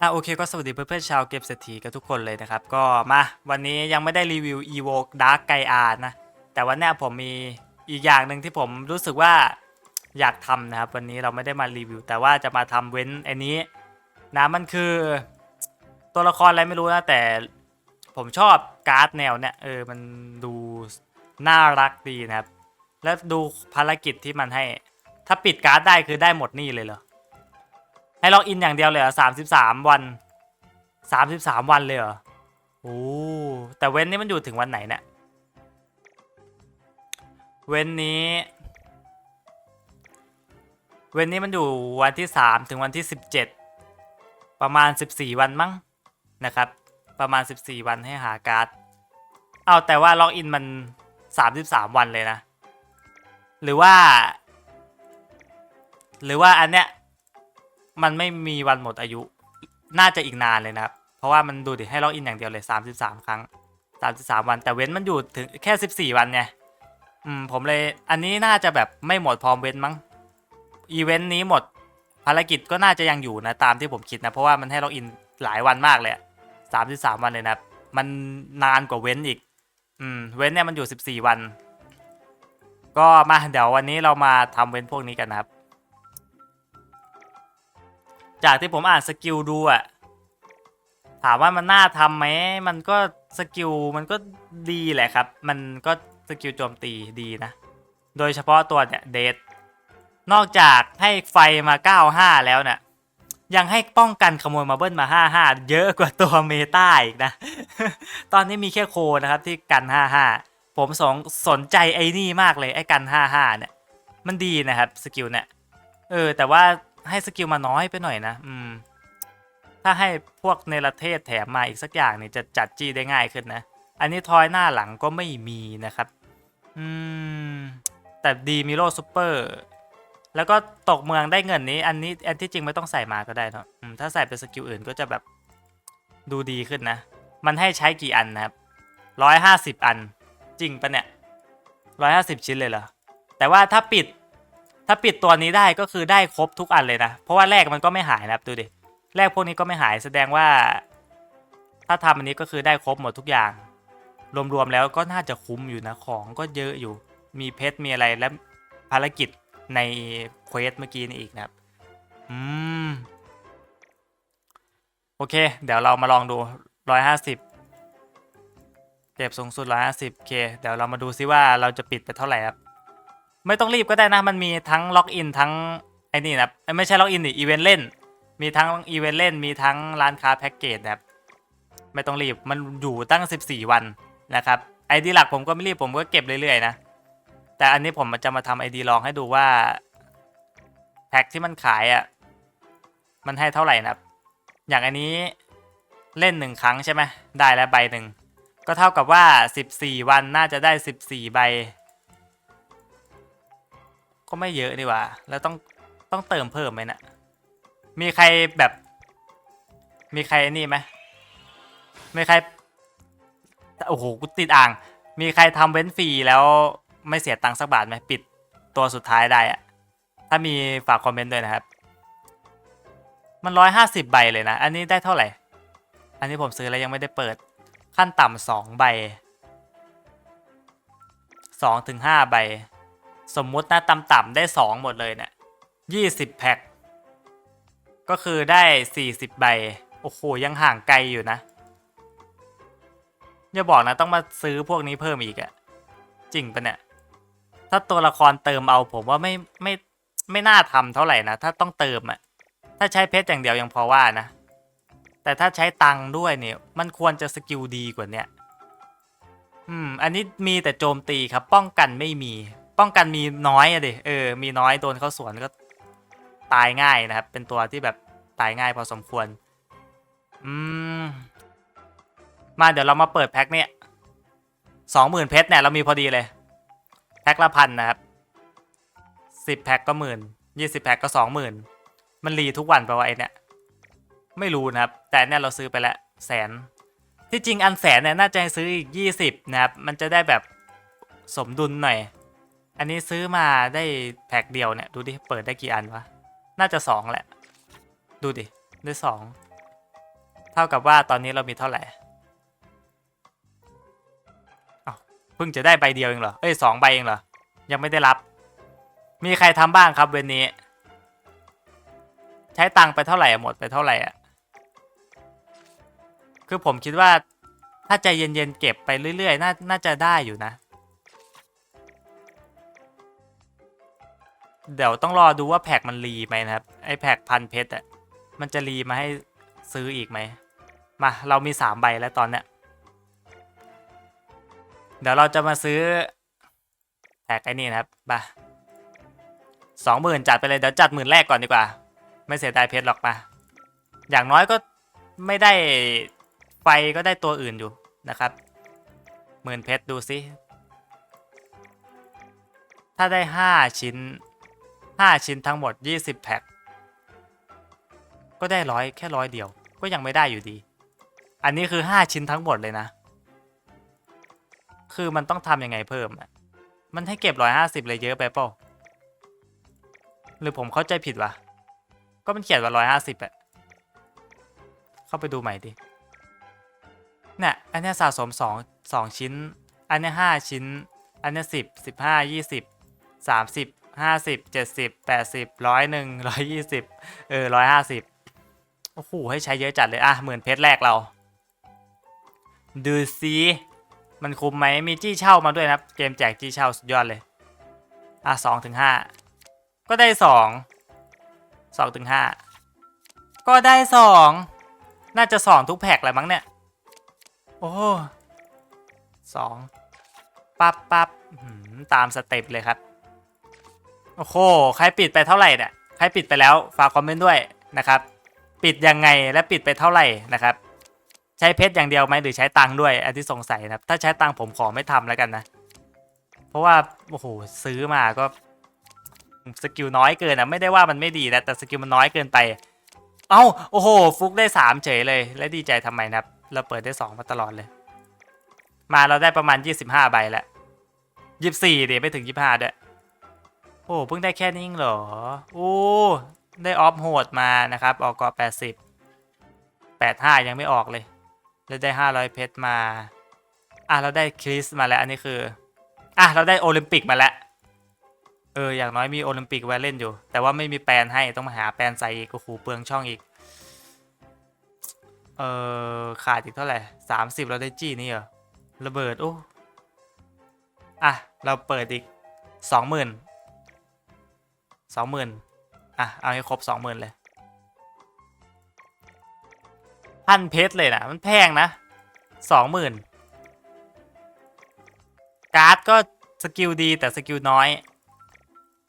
อะโอเคก็สวัสดีเพื่อนๆชาวเกมเศรษฐีกันทุกคนเลยนะครับ ก็มาวันนี้ยังไม่ได้รีวิว Evo Dark ไกอานะ แต่วันนี้ผมมีอีกอย่างหนึ่งที่ผมรู้สึกว่าอยากทำนะครับ วันนี้เราไม่ได้มารีวิว แต่ว่าจะมาทำเว้นอันนี้นะมันคือตัวละครอะไรไม่รู้นะ แต่ผมชอบการ์ดแนวเนี่ยเออมันดูน่ารักดีนะครับ แล้วดูภารกิจที่มันให้ ถ้าปิดการ์ดได้คือได้หมดนี่เลยเหรอ ให้ล็อกอินอย่างเดียวเลยเหรอสามสิบสามวันสามสิบสามวันเลยเหรอโอ้แต่เว้นนี้มันอยู่ถึงวันไหนเนี่ยเว้นนี้ เว้นนี้มันอยู่วันที่สามถึงวันที่สิบเจ็ดประมาณสิบสี่วันมั้งนะครับ ประมาณสิบสี่วันให้หาการ์ดเอาแต่ว่าล็อกอินมันสามสิบสามวันเลยนะ หรือว่า หรือว่าอันเนี้ย มันไม่มีวันหมดอายุ น่าจะอีกนานเลยนะครับ เพราะว่ามันดูดิให้ล็อกอินอย่างเดียวเลย 33 ครั้ง 33 วัน แต่เว้นมันอยู่ถึงแค่ 14 วันไงอืมผมเลยอันนี้น่าจะแบบไม่หมดพร้อมเว้นมั้งอีเวนต์นี้หมดภารกิจก็น่าจะยังอยู่นะตามที่ผมคิดนะ เพราะว่ามันให้ล็อกอินหลายวันมากเลยอะ33วันเลยนะมันนานกว่าเว้นอีก อืม เว้นเนี่ยมันอยู่14วัน ก็มาเดี๋ยววันนี้เรามาทำเว้นพวกนี้กันนะครับ จากที่ผมอ่านสกิลดูอะถามว่ามันน่าทำไหมมันก็สกิลมันก็ดีแหละครับ มันก็สกิลโจมตีดีนะ โดยเฉพาะตัวเนี่ยเดทนอกจากให้ไฟมา 95 แล้วเนี่ยยังให้ป้องกันขโมยมาเบิ้ลมา 55 เยอะกว่าตัวเมตาอีกนะ ตอนนี้มีแค่โคนะครับที่กัน 55 ผมสงสนใจไอ้นี่มากเลยไอ้กัน 55 เนี่ย มันดีนะครับสกิลเนี่ย เออแต่ว่า ให้สกิลมาน้อยไปหน่อยนะ อืม ถ้าให้พวกเนรเทศแถมมาอีกสักอย่างนี่จะจัดจี้ได้ง่ายขึ้นนะ อันนี้ทอยหน้าหลังก็ไม่มีนะครับ อืม แต่ดีมิโลซูเปอร์แล้วก็ตกเมืองได้เงินนี้ อันนี้อันที่จริงไม่ต้องใส่มาก็ได้เนอะอืมถ้าใส่เป็นสกิลอื่นก็จะแบบดูดีขึ้นนะ มันให้ใช้กี่อันนะครับร้อยห้าสิบอัน จริงปะเนี่ยร้อยห้าสิบชิ้นเลยเหรอ แต่ว่าถ้าปิด ถ้าปิดตัวนี้ได้ก็คือได้ครบทุกอันเลยนะ เพราะว่าแรกมันก็ไม่หายนะครับดูดิแรกพวกนี้ก็ไม่หายแสดงว่า ถ้าทำอันนี้ก็คือได้ครบหมดทุกอย่าง รวมๆแล้วก็น่าจะคุ้มอยู่นะของก็เยอะอยู่ มีเพชรมีอะไรและภารกิจในเควสเมื่อกี้นี่อีกนะครับ อืม โอเค เดี๋ยวเรามาลองดูร้อยห้าสิบเก็บสูงสุดร้อยห้าสิบเค เดี๋ยวเรามาดูซิว่าเราจะปิดไปเท่าไหร่ครับ ไม่ต้องรีบก็ได้นะ มันมีทั้งล็อกอินทั้งไอ้นี่นะไม่ใช่ล็อกอินดิอีเวนต์เล่น มีทั้งอีเวนต์เล่น มีทั้งร้านค้าแพ็กเกจนะครับ ไม่ต้องรีบ มันอยู่ตั้ง 14 วันนะครับไอดีหลักผมก็ไม่รีบผมก็เก็บเรื่อยๆนะ แต่อันนี้ผมจะมาทำไอดีลองให้ดูว่าแพ็กที่มันขายอะ่ะ มันให้เท่าไหร่นะครับ อย่างอันนี้เล่นหนึ่งครั้งใช่ไหมได้แล้วใบหนึ่งก็เท่ากับว่า 14 วันน่าจะได้ 14 ใบ ก็ไม่เยอะนี่หว่า แล้วต้องต้องเติมเพิ่มไหมนะ่ะมีใครแบบ มีใครนี่ไหมมีใครโอ้โหกูติดอ่าง มีใครทำเว้นฟรีแล้วไม่เสียตังค์สักบาทไหมปิดตัวสุดท้ายได้อะถ้ามีฝากคอมเมนต์ด้วยนะครับ มันร้อยห้าสิบใบเลยนะ อันนี้ได้เท่าไหร่ อันนี้ผมซื้อแล้วยังไม่ได้เปิด ขั้นต่ำสองใบสองถึงห้าใบ สมมุตินะต่ำๆได้สองหมดเลยเนี่ยยี่สิบแพ็คก็คือได้สี่สิบใบ โอ้โห ยังห่างไกลอยู่นะอย่าบอกนะต้องมาซื้อพวกนี้เพิ่มอีกอะจริงปะเนี่ย ถ้าตัวละครเติมเอาผมว่าไม่ไม่ไม่น่าทำเท่าไหร่นะ ถ้าต้องเติมอะถ้าใช้เพชรอย่างเดียวยังพอว่านะ แต่ถ้าใช้ตังค์ด้วยเนี่ย มันควรจะสกิลดีกว่าเนี้ยอืม อันนี้มีแต่โจมตีครับ ป้องกันไม่มี ป้องกันมีน้อยอะดิเออมีน้อยโดนเข้าสวนก็ตายง่ายนะครับ เป็นตัวที่แบบตายง่ายพอสมควรอืมมาเดี๋ยวเรามาเปิดแพ็คเนี่ยสองหมื่นเพชรเนี่ยเรามีพอดีเลย แพ็คละพันนะครับสิบแพ็คก็หมื่นยี่สิบแพ็คก็สองหมื่นมันรีทุกวันปวะไอเนี่ยไม่รู้นะครับ แต่เนี่ยเราซื้อไปแล้วแสน ที่จริงอันแสนเนี่ยน่าจะซื้ออีกยี่สิบนะครับ มันจะได้แบบสมดุลหน่อย อันนี้ซื้อมาได้แพ็คเดียวเนี่ย ดูดิ เปิดได้กี่อันวะ น่าจะสองแหละ ดูดิ ได้สองเท่ากับว่าตอนนี้เรามีเท่าไหร่เพิ่งจะได้ใบเดียวเองเหรอ เอ้ยสองใบเองเหรอ ยังไม่ได้รับ มีใครทำบ้างครับเวนนี้ ใช้ตังค์ไปเท่าไหร่หมดไปเท่าไหร่อะ คือผมคิดว่าถ้าใจเย็นๆเก็บไปเรื่อยๆ น่าน่าจะได้อยู่นะ เดี๋ยวต้องรอดูว่าแพ็กมันรีไหมนะครับ ไอแพ็กพันเพชรอะมันจะรีมาให้ซื้ออีกไหมมาเรามีสามใบแล้วตอนเนี้ยเดี๋ยวเราจะมาซื้อแพ็กไอ้นี่นะครับมาสองหมื่นจัดไปเลยเดี๋ยวจัดหมื่นแรกก่อนดีกว่า ไม่เสียดายเพชรหรอกมาอย่างน้อยก็ไม่ได้ไฟก็ได้ตัวอื่นอยู่นะครับหมื่นเพชรดูซิถ้าได้ห้าชิ้น ห้าชิ้นทั้งหมดยี่สิบแพ็ค ก็ได้ร้อยแค่ร้อยเดียว ก็ยังไม่ได้อยู่ดี อันนี้คือห้าชิ้นทั้งหมดเลยนะ คือมันต้องทำยังไงเพิ่มอะมันให้เก็บร้อยห้าสิบเลยเยอะไปเปล่าหรือผมเข้าใจผิดวะ ก็มันเขียนว่าร้อยห้าสิบอะเข้าไปดูใหม่ดิ เนี่ย อันนี้สะสมสองสองชิ้น อันนี้ห้าชิ้น อันนี้สิบสิบห้ายี่สิบสามสิบ ห้าสิบเจ็ดสิบแปดสิบร้อยหนึ่งร้อยยี่สิบเออร้อยห้าสิบโอ้โหให้ใช้เยอะจัดเลยอะหมื่นเพชรแรกเรา ดูซิมันคุ้มไหมมีจี้เช่ามาด้วยนะครับ เกมแจกจี้เช่าสุดยอดเลย อะสองถึงห้าก็ได้สองสองถึงห้าก็ได้สองน่าจะสองทุกแพ็กแหละมั้งเนี่ย โอ้สองปั๊บปั๊บตามสเต็ปเลยครับ โอ้โห ใครปิดไปเท่าไหร่เนี่ย ใครปิดไปแล้วฝากคอมเมนต์ด้วยนะครับ ปิดยังไงและปิดไปเท่าไหร่นะครับ ใช้เพชรอย่างเดียวไหมหรือใช้ตังค์ด้วย อันที่สงสัยนะครับ ถ้าใช้ตังค์ผมขอไม่ทำแล้วกันนะ เพราะว่า โอ้โห ซื้อมาก็สกิลน้อยเกินอะไม่ได้ว่ามันไม่ดีนะ แต่สกิลมันน้อยเกินไป เอ้า โอ้โห ฟุกได้สามเฉยเลย และดีใจทำไมนะครับ เราเปิดได้สองมาตลอดเลย มาเราได้ประมาณยี่สิบห้าใบแล้วยี่สิบสี่เดี๋ยวไม่ถึงยี่ห้าด้วย โอ้เพิ่งได้แค่นี้เองเหรอโอ้ได้ออฟโหดมานะครับ ออกเกาะแปดสิบแปดห้ายังไม่ออกเลย แล้วได้ห้าร้อยเพชรมา อะเราได้คริสมาแล้ว อันนี้คือ อะเราได้โอลิมปิกมาแล้ว เออ อย่างน้อยมีโอลิมปิกไว้เล่นอยู่ แต่ว่าไม่มีแปลนให้ต้องมาหาแปลนใส่อีกโอ้โหเปลืองช่องอีก เออขาดอีกเท่าไหร่สามสิบเราได้จี้นี่เหรอ ระเบิด โอ้ อะ เราเปิดอีกสองหมื่น สองหมื่นอะ เอาให้ครบสองหมื่นเลยพันเพชรเลยนะมันแพงนะสองหมื่นการ์ดก็สกิลดีแต่สกิลน้อย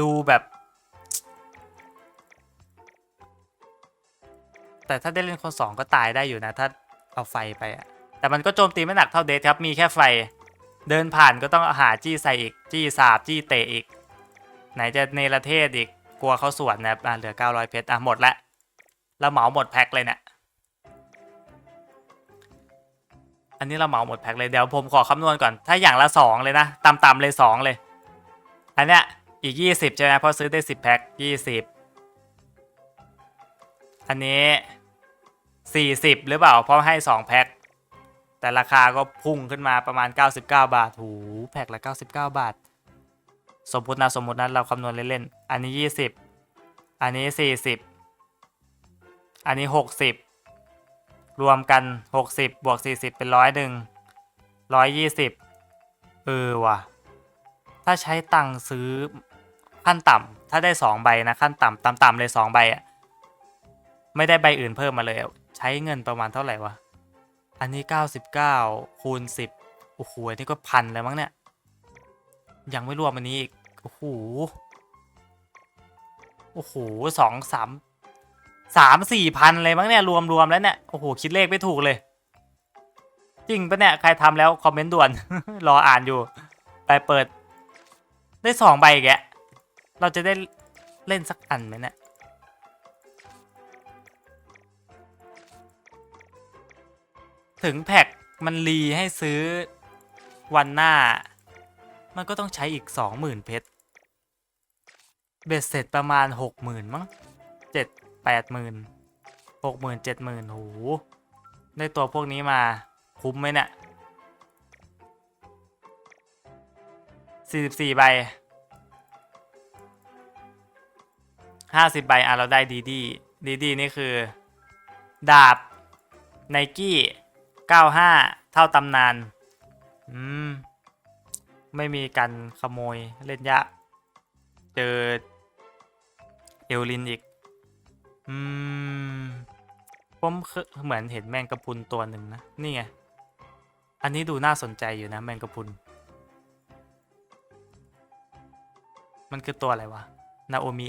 ดูแบบ แต่ถ้าได้เล่นคนสองก็ตายได้อยู่นะ ถ้าเอาไฟไปอะแต่มันก็โจมตีไม่หนักเท่าเดทครับ มีแค่ไฟ เดินผ่านก็ต้องอาหาจี้ใส่อีก จี้สาบ จี้เตะอีก ไหนจะเนรเทศอีกกลัวเขาสวนนะอะเหลือ 900 เพชรอะหมดละเราเหมาหมดแพ็คเลยเนี่ยอันนี้เราเหมาหมดแพ็คเลยเดี๋ยวผมขอคำนวณก่อนถ้าอย่างละสองเลยนะต่ำๆเลยสองเลย อันเนี้ยอีก 20 ใช่ไหมเพราะซื้อได้ 10 แพ็ค 20 อันนี้ 40 หรือเปล่า เพราะให้ 2 แพ็ค แต่ราคาก็พุ่งขึ้นมาประมาณ 99 บาท หู แพ็คละ 99 บาท สมมตินะสมมตินะเราคำนวณเล่นๆ อันนี้ 20 อันนี้ 40 อันนี้ 60 รวมกัน 60 บวก 40 เป็นร้อยหนึ่งร้อยยี่สิบเออว่ะ ถ้าใช้ตังค์ซื้อขั้นต่ำถ้าได้ 2 ใบนะขั้นต่ำต่ำๆเลย 2 ใบอะไม่ได้ใบอื่นเพิ่มมาเลยใช้เงินประมาณเท่าไหร่วะ อันนี้ 99คูณ10โอ้โหอันนี้ก็พันเลยมั้งเนี่ยยังไม่รวมอันนี้อีก โอ้โห โอ้โหสองสามสามสี่พันเลยมั้งเนี่ย รวมรวมแล้วเนี่ย โอ้โห คิดเลขไม่ถูกเลย จริงปะเนี่ย ใครทำแล้ว คอมเมนต์ด่วน รออ่านอยู่ ไปเปิด ได้สองใบแกเราจะได้เล่นสักอันไหมเนี่ยถึงแพ็กมันรีให้ซื้อวันหน้า มันก็ต้องใช้อีกสองหมื่นเพชร เบ็ดเสร็จประมาณหกหมื่นมั้งเจ็ดแปดหมื่นหกหมื่นเจ็ดหมื่นโหได้ตัวพวกนี้มาคุ้มไหมเนี่ยสี่สิบสี่ใบห้าสิบใบ อะ เราได้ดีดีดีดีนี่คือ ดาบไนกี้เก้าห้าเท่าตำนาน อืม ไม่มีการขโมยเล่นยะ เจอเอลลินอีก อืมผมเหมือนเห็นแมงกะพุนตัวหนึ่งนะ นี่ไง อันนี้ดูน่าสนใจอยู่นะแมงกะพุน มันคือตัวอะไรวะ นาโอมิ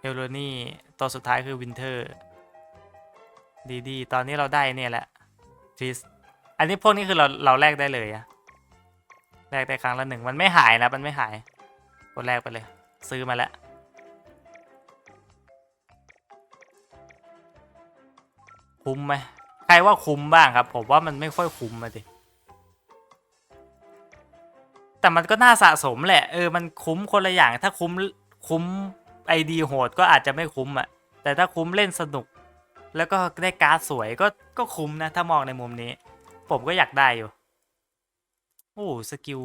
เอลโรนี่ตัวสุดท้ายคือวินเทอร์ ดีดี ตอนนี้เราได้เนี่ยแหละทริส อันนี้พวกนี้คือเราเราแลกได้เลยอะ แลกได้ครั้งละหนึ่งมันไม่หายนะ มันไม่หายกดแลกไปเลย ซื้อมาแล้วคุ้มไหมใครว่าคุ้มบ้างครับ ผมว่ามันไม่ค่อยคุ้มมาดิแต่มันก็น่าสะสมแหละเออมันคุ้มคนละอย่างถ้าคุ้มคุ้มไอดีโหดก็อาจจะไม่คุ้มอะแต่ถ้าคุ้มเล่นสนุก แล้วก็ได้การ์ดสวยก็ก็คุ้มนะ ถ้ามองในมุมนี้ ผมก็อยากได้อยู่ อ้สกิล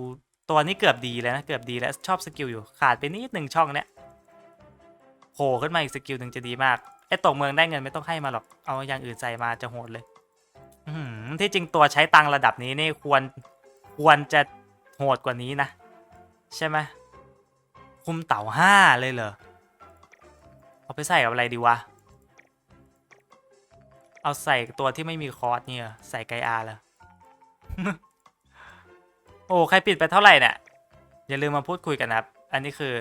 ตัวนี้เกือบดีแล้วนะเกือบดีแล้วชอบสกิลอยู่ขาดไปนิดหนึ่งช่องเนี้ยโผล่ขึ้นมาอีกสกิลหนึ่งจะดีมากไอ้ตกเมืองได้เงินไม่ต้องให้มาหรอกเอาอย่างอื่นใส่มาจะโหดเลยอืที่จริงตัวใช้ตังระดับนี้นี่ควรควรจะโหดกว่านี้นะ ใช่ไหมคุมเต่าห้าเลยเหรอเอาไปใส่กับอะไรดีวะ เอาใส่ตัวที่ไม่มีคอร์สเนี่ยใส่ไกอาเหรอ โอ้ใครปิดไปเท่าไหร่เนี่ย อย่าลืมมาพูดคุยกันนะครับ อันนี้คือ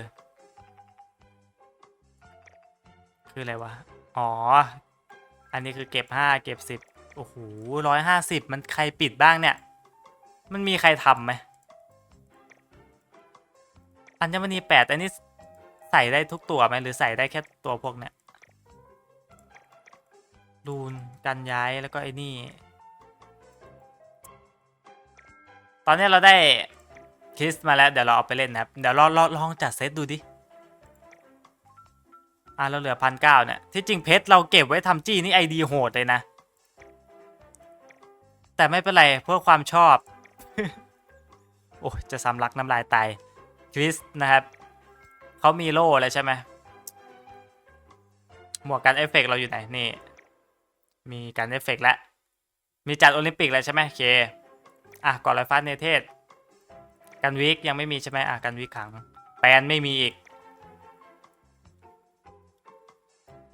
คืออะไรวะ อ๋อ อันนี้คือเก็บห้าเก็บสิบโอ้โหร้อยห้าสิบมันใครปิดบ้างเนี่ย มันมีใครทำไหม อัญมณีแปดอันนี้ใส่ได้ทุกตัวไหมหรือใส่ได้แค่ตัวพวกเนี้ยรูนกันย้ายแล้วก็ไอ้นี่ ตอนนี้เราได้คิสมาแล้ว เดี๋ยวเราเอาไปเล่นนะครับ เดี๋ยวเราลองจัดเซตดูดิ อะเราเหลือพันเก้าเนี่ย ที่จริงเพชรเราเก็บไว้ทำจี้นี่ไอดีโหดเลยนะ แต่ไม่เป็นไรเพื่อความชอบ โอ้จะสำลักน้ำลายตายคริสนะครับเขามีโล่แล้วใช่ไหมหมวกกันเอฟเฟกต์เราอยู่ไหนนี่ มีการเอฟเฟกต์แล้ว มีจัดโอลิมปิกแล้วใช่ไหมโอเค อะก่อนลอยฟ้าเนเทศกันวิกยังไม่มีใช่ไหมอะกันวิกขัง แปนไม่มีอีก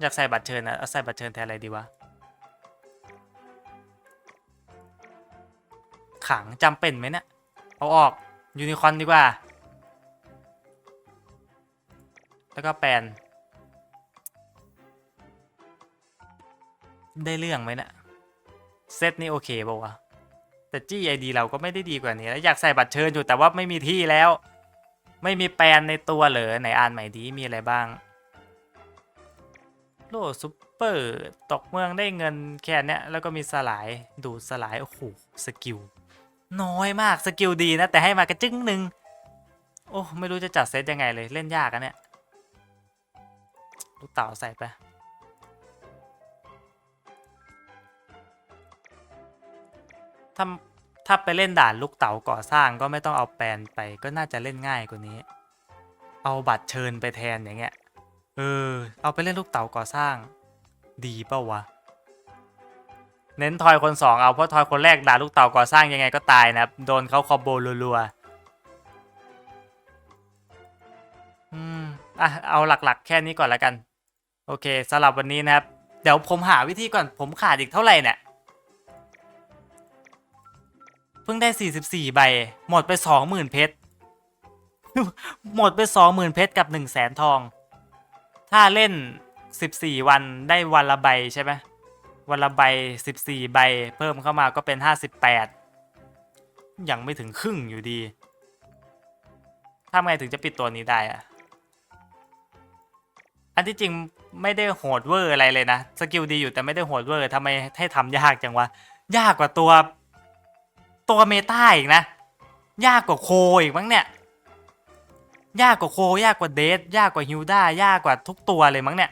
อยากใส่บัตรเชิญนะเอาใส่บัตรเชิญแทนอะไรดีวะ ขังจำเป็นไหมเนี่ยเอาออกยูนิคอร์นดีกว่า แล้วก็แปน ได้เรื่องไหมเนี่ยเซตนี่โอเคป่าวะ แต่จี้ไอดีเราก็ไม่ได้ดีกว่านี้แล้วอยากใส่บัตรเชิญอยู่แต่ว่าไม่มีที่แล้ว ไม่มีแปลนในตัวเหรอไหนอ่านใหม่ดีมีอะไรบ้าง โลซุปเปอร์ตกเมืองได้เงินแค่เนี้ยแล้วก็มีสลายดูสลายโอ้โหสกิลน้อยมากสกิลดีนะแต่ให้มากระจึ้งหนึ่งโอ้ไม่รู้จะจัดเซตยังไงเลยเล่นยากอะเนี่ยลูกเต่าใส่ไป ถ้าถ้าไปเล่นด่านลูกเต๋าก่อสร้างก็ไม่ต้องเอาแปลนไปก็น่าจะเล่นง่ายกว่านี้ เอาบัตรเชิญไปแทนอย่างเงี้ย เออ เอาไปเล่นลูกเต๋าก่อสร้าง ดีเปล่าวะ เน้นทอยคนสองเอาเพราะทอยคนแรกด่าลูกเต๋าก่อสร้างยังไงก็ตายนะโดนเขาคอมโบรัวๆอืมอะเอาหลักๆ แค่นี้ก่อนแล้วกัน โอเคสำหรับวันนี้นะครับ เดี๋ยวผมหาวิธีก่อนผมขาดอีกเท่าไหร่เนี่ย พิ่งได้ 44 ใบ หมดไป 20,000 เพชร หมดไป 20,000 เพชรกับ 1 0 0 0 0แสนทอง ถ้าเล่น 14 วันได้วันละใบใช่ไหมวันละใบ 14 ใบ เพิ่มเข้ามาก็เป็น 58 ยังไม่ถึงครึ่งอยู่ดีทำไงถึงจะปิดตัวนี้ได้อะอันที่จริงไม่ได้โหดเวอร์อะไรเลยนะ สกิลดีอยู่แต่ไม่ได้โหดเวอร์ทำไมให้ทำยากจังวะ ยากกว่าตัว ตัวเมตาอีกนะ ยากกว่าโคอีกมั้งเนี่ย ยากกว่าโค ยากกว่าเดทยากกว่าฮิวด้ายากกว่าทุกตัวเลยมั้งเนี่ย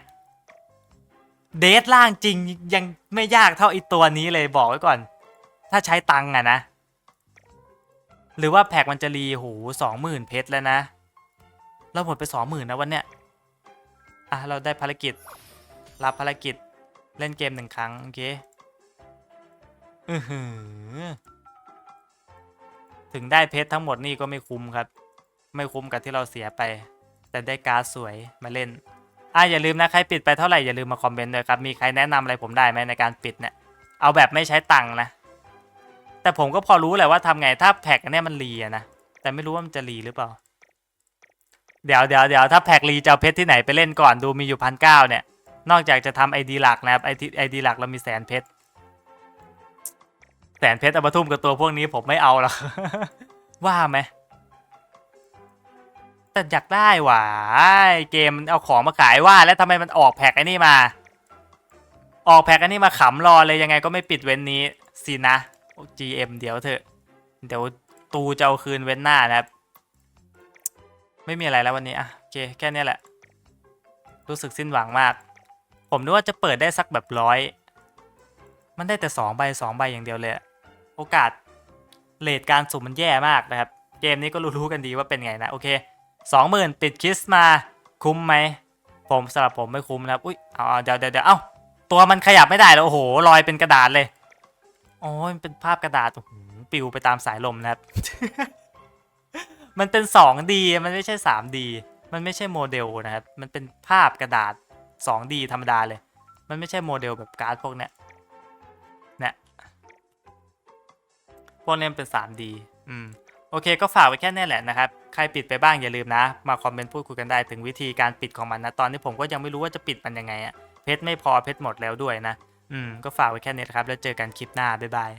เดทล่างจริงยังไม่ยากเท่าไอตัวนี้เลยบอกไว้ก่อน ถ้าใช้ตังอะนะ หรือว่าแพ็กมันจะรีโหสองหมื่นเพชรแล้วนะ เราหมดไปสองหมื่นนะวันเนี้ยอะเราได้ภารกิจ รับภารกิจเล่นเกมหนึ่งครั้ง โอเค อือหือ ถึงได้เพชรทั้งหมดนี่ก็ไม่คุ้มครับ ไม่คุ้มกับที่เราเสียไป แต่ได้การ์ดสวยมาเล่นอะอย่าลืมนะใครปิดไปเท่าไหร่อย่าลืมมาคอมเมนต์ด้วยครับมีใครแนะนำอะไรผมได้ไหมในการปิดเนี่ยเอาแบบไม่ใช้ตังค์นะ แต่ผมก็พอรู้แหละว่าทำไงถ้าแพ็กเนี้ยมันรีนะแต่ไม่รู้ว่ามันจะรีหรือเปล่า เดี๋ยวเดี๋ยวเดี๋ยวถ้าแพ็กรีจะเอาเพชรที่ไหนไปเล่นก่อนดูมีอยู่พันเก้าเนี่ย นอกจากจะทำไอดีหลักนะครับไอทีไอดีหลักเรามีแสนเพชร แสนเพชรเอามาทุ่มกับตัวพวกนี้ผมไม่เอาหรอก ว่าไหมแต่อยากได้หว่าเกมมันเอาของมาขายว่า แล้วทำไมมันออกแพ็กไอ้นี่มา ออกแพ็กอันนี้มาขำรอเลยยังไงก็ไม่ปิดเว้นนี้สินะ GM เดี๋ยวเถอะเดี๋ยวตูจะเอาคืนเว้นหน้านะครับ ไม่มีอะไรแล้ววันนี้อะโอเคแค่นี้แหละ รู้สึกสิ้นหวังมาก ผมนึกว่าจะเปิดได้สักแบบร้อยมันได้แต่สองใบสองใบอย่างเดียวเลยอะ โอกาสเลทการสุ่มมันแย่มากนะครับ เกมนี้ก็รู้ๆกันดีว่าเป็นไงนะโอเคสองหมื่นปิดคิสมาคุ้มไหมผมสำหรับผมไม่คุ้มนะครับอุ้ยเอาเดี๋ยวเดี๋ยวเดี๋ยวเอ้าตัวมันขยับไม่ได้แล้วโอ้โหลอยเป็นกระดาษเลยโอ้ยเป็นภาพกระดาษโอ้โหปิวไปตามสายลมนะครับ มันเป็น 2D มันไม่ใช่ 3D มันไม่ใช่โมเดลนะครับ มันเป็นภาพกระดาษ 2D ธรรมดาเลย มันไม่ใช่โมเดลแบบการ์ดพวกเนี้ย วกเนี้ยมันเป็น 3D อืมโอเคก็ฝากไว้แค่นี้แหละนะครับ ใครปิดไปบ้างอย่าลืมนะ มาคอมเมนต์พูดคุยกันได้ถึงวิธีการปิดของมันนะ ตอนนี้ผมก็ยังไม่รู้ว่าจะปิดมันยังไงอะเพชรไม่พอเพชรหมดแล้วด้วยนะ อืมก็ฝากไว้แค่นี้นะครับ แล้วเจอกันคลิปหน้า บ๊ายบาย